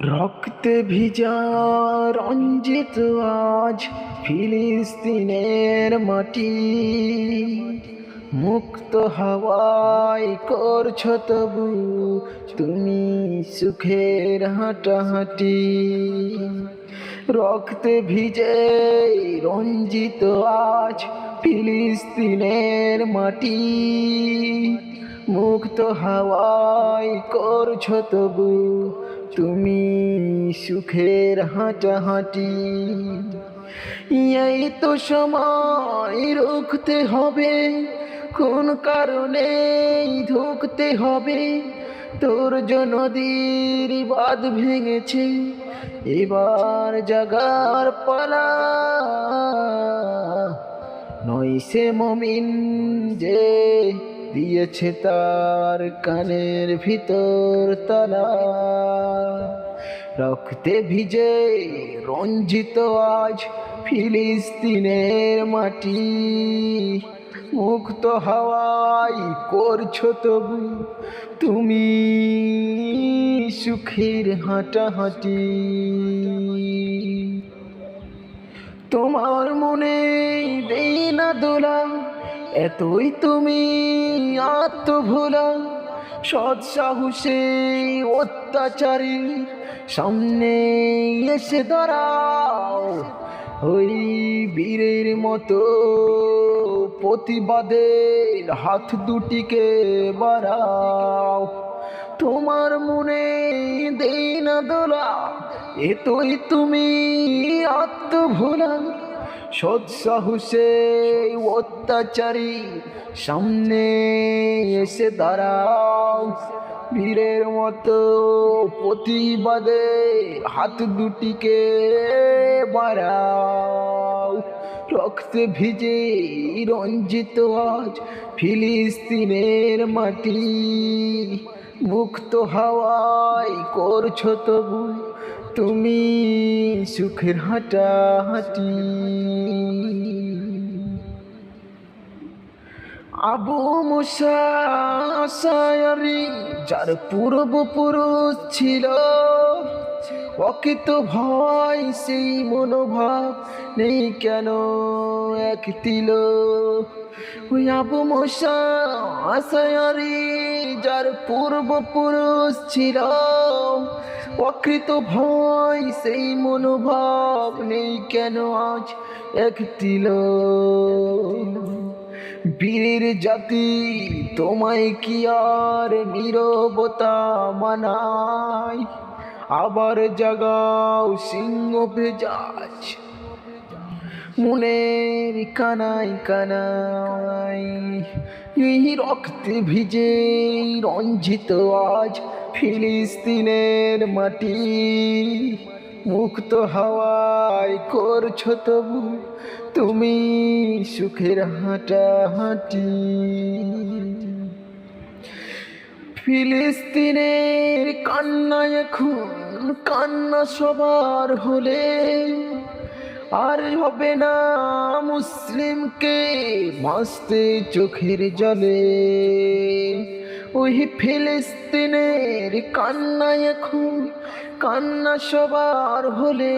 রক্তে ভিজা রঞ্জিত আজ ফিলিস্তিনের মাটি। মুক্ত হাওয়ায় করছ তবু তুমি সুখের হাঁটাহাঁটি। রক্তে ভিজে রঞ্জিত আজ ফিলিস্তিনের মাটি। মুক্ত হাওয়ায় করছ তবু তুমি সুখের হাঁটাহাঁটি। এই তো সময় রুখতে হবে, কোন কারণে ধুকতে হবে। তোর জন্য নদীর বাঁধ ভেঙেছে, এবার জাগার পালা। নয় সে মমিন যে দিয়েছে তার কানের ভিতর তালা। রক্তে ভিজে রঞ্জিত আজ ফিলিস্তিনের মাটি। মুক্ত হাওয়াই করছ তবু তুমি সুখের হাঁটাহাঁটি। তোমার মনে দেই না দোলা এতই তুমি আত্মভোলা সৎ সাহসে অত্যাচারী, সামনে এসে দাঁড়াও, ওই বীরের মতো প্রতিবাদের হাত দুটিকে বাড়াও। তোমার মনে দেই না দোলা, এতই তুমি আত্মভোলা। সৎ সাহসে অত্যাচারী। সামনে এসে দাঁড়াও। বীরের মতো প্রতিবাদে হাত দুটিকে বাড়াও। রক্তে ভিজে রঞ্জিত আজ ফিলিস্তিনের মাটি। মুক্ত হাওয়ায় করছ তবু তুমি সুখের হাঁটা হাঁটি আবু মুসারি যার পূর্বপুরুষ ছিল। অকিত ভয়, সেই মনোভাব নেই কেন এক তিল ওই আবু মশা আসায়ারি যার পূর্বপুরুষ ছিল। অকৃত ভয় সেই মনোভাব নেই কেন আজ এক তিল বীরের জাতি, তোমায় কি আর নিরবতা মানায়? আবার জাগাও সিংহ ভেজাজ। মনের কানাই কানাই রক্তে ভিজে রঞ্জিত আজ ফিলিস্তিনের মাটি। মুক্ত হাওয়ায় করছ তবু তুমি সুখের হাঁটা হাঁটি ফিলিস্তিনের কান্না এখন, কান্না সবার হলে। আর হবে না মুসলিমকে মাসতে চোখের জলে। ওই ফিলিস্তিনের কান্না এখন কান্না সবার হলে।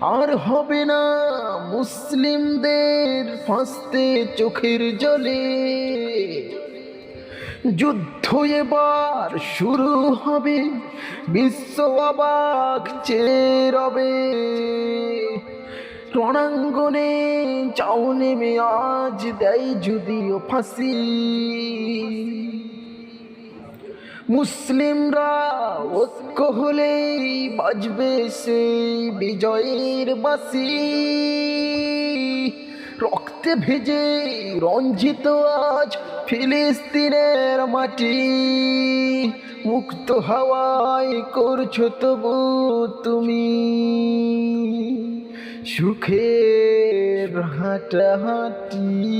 আর হবে না মুসলিমদের ফাঁসতে চোখের জলে। যুদ্ধ এবার শুরু হবে, বিশ্ব অবাক চেয়ে রবে। রণাঙ্গনে চাও নেমে আজ দেয় যদিও ফাঁসি। মুসলিমরা ঐক্য হলেই বাজবে সেই বিজয়ের বাসি রক্তে ভেজে রঞ্জিত আজ ফিলিস্তিনের মাটি। মুক্ত হাওয়ায় করছ তবু তুমি। সুখের হাঁটাহাঁটি।